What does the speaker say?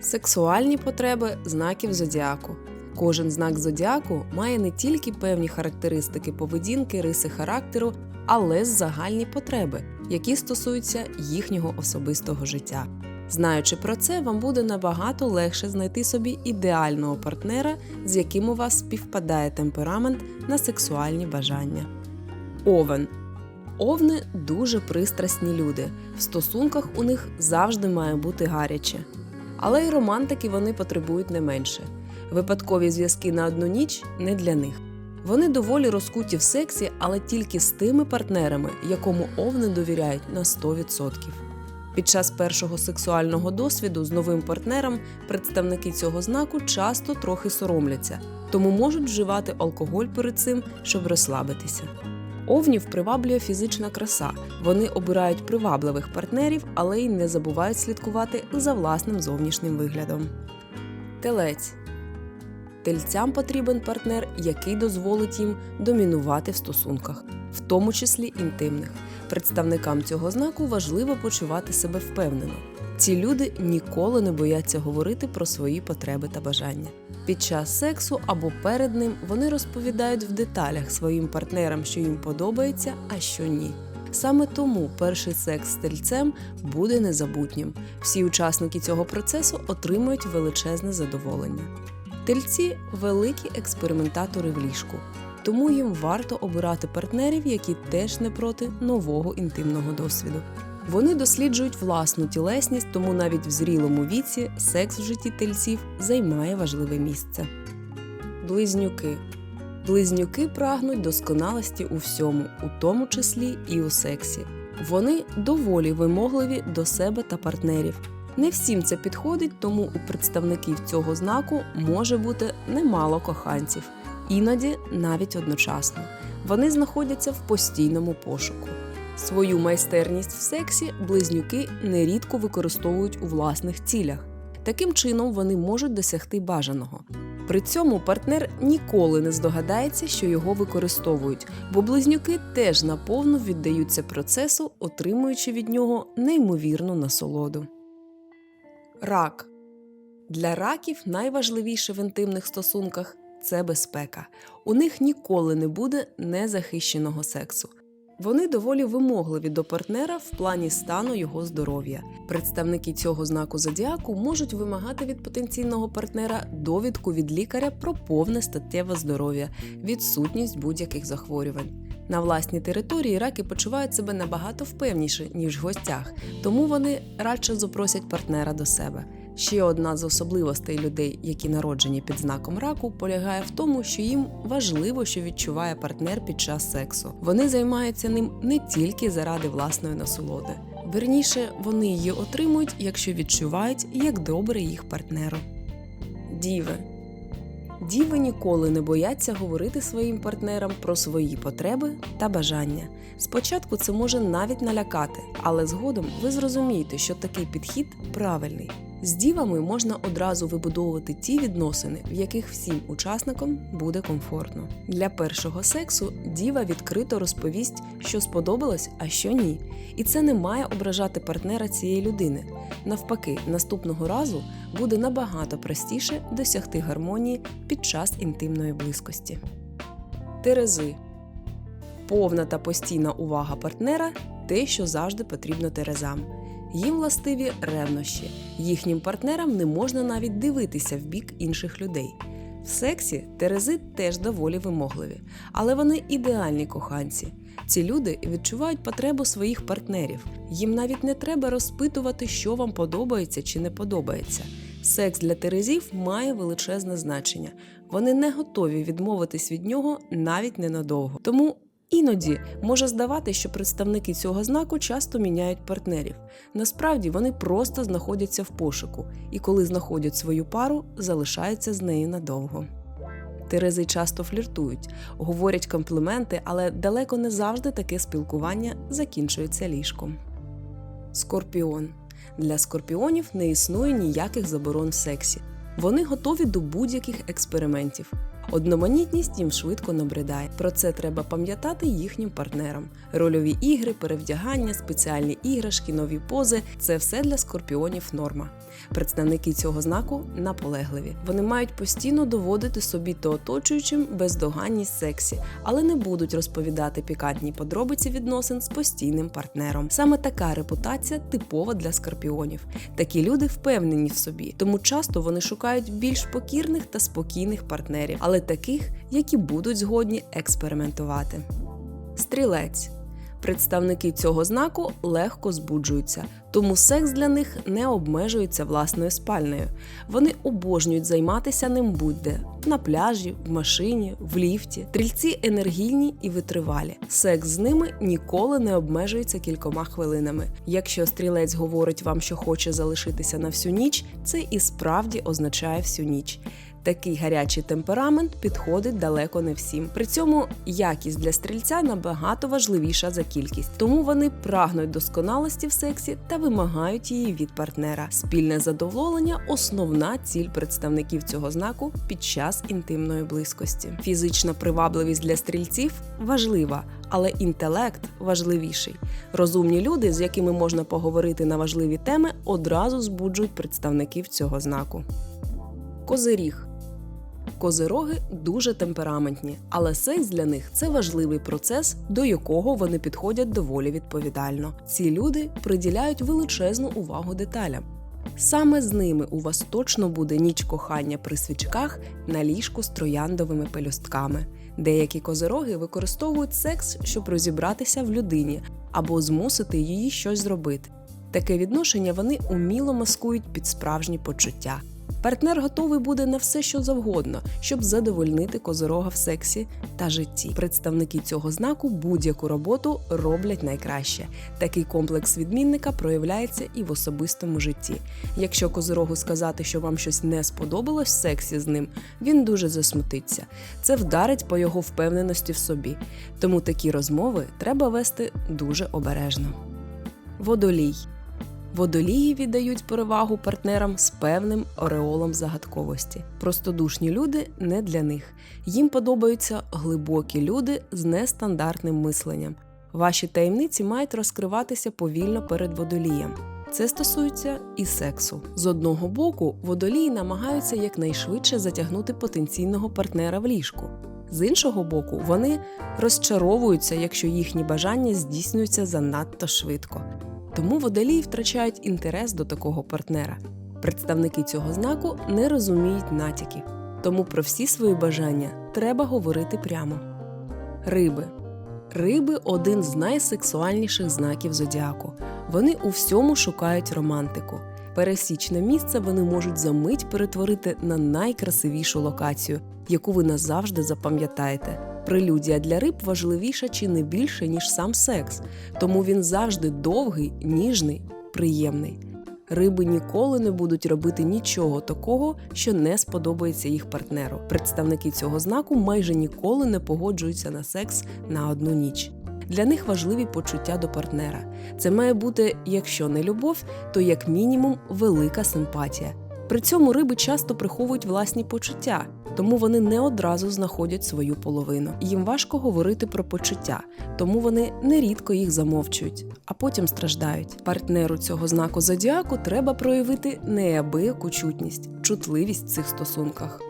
Сексуальні потреби знаків зодіаку. Кожен знак зодіаку має не тільки певні характеристики поведінки, риси характеру, але й загальні потреби, які стосуються їхнього особистого життя. Знаючи про це, вам буде набагато легше знайти собі ідеального партнера, з яким у вас співпадає темперамент на сексуальні бажання. Овен Овни дуже пристрасні люди. В стосунках у них завжди має бути гаряче. Але й романтики вони потребують не менше. Випадкові зв'язки на одну ніч не для них. Вони доволі розкуті в сексі, але тільки з тими партнерами, якому овни довіряють на 100%. Під час першого сексуального досвіду з новим партнером представники цього знаку часто трохи соромляться, тому можуть вживати алкоголь перед цим, щоб розслабитися. Овнів приваблює фізична краса. Вони обирають привабливих партнерів, але й не забувають слідкувати за власним зовнішнім виглядом. Телець Тельцям потрібен партнер, який дозволить їм домінувати в стосунках, в тому числі інтимних. Представникам цього знаку важливо почувати себе впевнено. Ці люди ніколи не бояться говорити про свої потреби та бажання. Під час сексу або перед ним вони розповідають в деталях своїм партнерам, що їм подобається, а що ні. Саме тому перший секс з тельцем буде незабутнім. Всі учасники цього процесу отримують величезне задоволення. Тельці великі експериментатори в ліжку, тому їм варто обирати партнерів, які теж не проти нового інтимного досвіду. Вони досліджують власну тілесність, тому навіть в зрілому віці секс в житті тельців займає важливе місце. Близнюки. Близнюки прагнуть досконалості у всьому, у тому числі і у сексі. Вони доволі вимогливі до себе та партнерів. Не всім це підходить, тому у представників цього знаку може бути немало коханців, іноді навіть одночасно. Вони знаходяться в постійному пошуку. Свою майстерність в сексі близнюки нерідко використовують у власних цілях. Таким чином вони можуть досягти бажаного. При цьому партнер ніколи не здогадається, що його використовують, бо близнюки теж наповну віддаються процесу, отримуючи від нього неймовірну насолоду. Рак для раків найважливіше в інтимних стосунках це безпека. У них ніколи не буде незахищеного сексу. Вони доволі вимогливі до партнера в плані стану його здоров'я. Представники цього знаку зодіаку можуть вимагати від потенційного партнера довідку від лікаря про повне статтєве здоров'я, відсутність будь-яких захворювань. На власній території раки почувають себе набагато впевніше, ніж в гостях, тому вони радше запросять партнера до себе. Ще одна з особливостей людей, які народжені під знаком раку, полягає в тому, що їм важливо, що відчуває партнер під час сексу. Вони займаються ним не тільки заради власної насолоди. Верніше, вони її отримують, якщо відчувають, як добре їх партнеру. Діви Діви ніколи не бояться говорити своїм партнерам про свої потреби та бажання. Спочатку це може навіть налякати, але згодом ви зрозумієте, що такий підхід правильний. З дівами можна одразу вибудовувати ті відносини, в яких всім учасникам буде комфортно. Для першого сексу діва відкрито розповість, що сподобалось, а що ні. І це не має ображати партнера цієї людини. Навпаки, наступного разу буде набагато простіше досягти гармонії під час інтимної близькості. Терези повна та постійна увага партнера те, що завжди потрібно терезам. Їм властиві ревнощі. Їхнім партнерам не можна навіть дивитися в бік інших людей. В сексі терези теж доволі вимогливі, але вони ідеальні коханці. Ці люди відчувають потребу своїх партнерів. Їм навіть не треба розпитувати, що вам подобається чи не подобається. Секс для терезів має величезне значення. Вони не готові відмовитись від нього навіть ненадовго. Тому Іноді може здавати, що представники цього знаку часто міняють партнерів. Насправді вони просто знаходяться в пошуку, і коли знаходять свою пару, залишаються з нею надовго. Терези часто фліртують, говорять компліменти, але далеко не завжди таке спілкування закінчується ліжком. Скорпіон для скорпіонів не існує ніяких заборон в сексі. Вони готові до будь-яких експериментів. Одноманітність їм швидко набридає. Про це треба пам'ятати їхнім партнерам. Рольові ігри, перевдягання, спеціальні іграшки, нові пози це все для скорпіонів норма. Представники цього знаку наполегливі. Вони мають постійно доводити собі та оточуючим бездоганність сексі, але не будуть розповідати пікантні подробиці відносин з постійним партнером. Саме така репутація типова для скорпіонів. Такі люди впевнені в собі, тому часто вони шукають більш покірних та спокійних партнерів, але таких, які будуть згодні експериментувати. Стрілець. Представники цього знаку легко збуджуються, тому секс для них не обмежується власною спальнею. Вони обожнюють займатися ним будь-де на пляжі, в машині, в ліфті. Стрільці енергійні і витривалі. Секс з ними ніколи не обмежується кількома хвилинами. Якщо стрілець говорить вам, що хоче залишитися на всю ніч, це і справді означає всю ніч. Такий гарячий темперамент підходить далеко не всім. При цьому якість для стрільця набагато важливіша за кількість, тому вони прагнуть досконалості в сексі та вимагають її від партнера. Спільне задоволення основна ціль представників цього знаку під час інтимної близькості. Фізична привабливість для стрільців важлива. Але інтелект важливіший. Розумні люди, з якими можна поговорити на важливі теми, одразу збуджують представників цього знаку. Козиріг Козироги дуже темпераментні, але секс для них це важливий процес, до якого вони підходять доволі відповідально. Ці люди приділяють величезну увагу деталям. Саме з ними у вас точно буде ніч кохання при свічках на ліжку з трояндовими пелюстками. Деякі козироги використовують секс, щоб розібратися в людині або змусити її щось зробити. Таке відношення вони уміло маскують під справжні почуття. Партнер готовий буде на все, що завгодно, щоб задовольнити козирога в сексі та житті. Представники цього знаку будь-яку роботу роблять найкраще. Такий комплекс відмінника проявляється і в особистому житті. Якщо козирогу сказати, що вам щось не сподобалось в сексі з ним, він дуже засмутиться. Це вдарить по його впевненості в собі. Тому такі розмови треба вести дуже обережно. Водолій. Водолії віддають перевагу партнерам з певним ореолом загадковості. Простодушні люди не для них. Їм подобаються глибокі люди з нестандартним мисленням. Ваші таємниці мають розкриватися повільно перед водолієм. Це стосується і сексу. З одного боку, водолії намагаються якнайшвидше затягнути потенційного партнера в ліжку. З іншого боку, вони розчаровуються, якщо їхні бажання здійснюються занадто швидко. Тому водолії втрачають інтерес до такого партнера. Представники цього знаку не розуміють натяків, тому про всі свої бажання треба говорити прямо. Риби. Риби один з найсексуальніших знаків зодіаку. Вони у всьому шукають романтику. Пересічне місце вони можуть за мить перетворити на найкрасивішу локацію, яку ви назавжди запам'ятаєте. Прелюдія для риб важливіша чи не більше, ніж сам секс, тому він завжди довгий, ніжний, приємний. Риби ніколи не будуть робити нічого такого, що не сподобається їх партнеру. Представники цього знаку майже ніколи не погоджуються на секс на одну ніч. Для них важливі почуття до партнера. Це має бути, якщо не любов, то як мінімум велика симпатія. При цьому риби часто приховують власні почуття, тому вони не одразу знаходять свою половину. Їм важко говорити про почуття, тому вони нерідко їх замовчують, а потім страждають. Партнеру цього знаку зодіаку треба проявити неабияку чутність, чутливість в цих стосунках.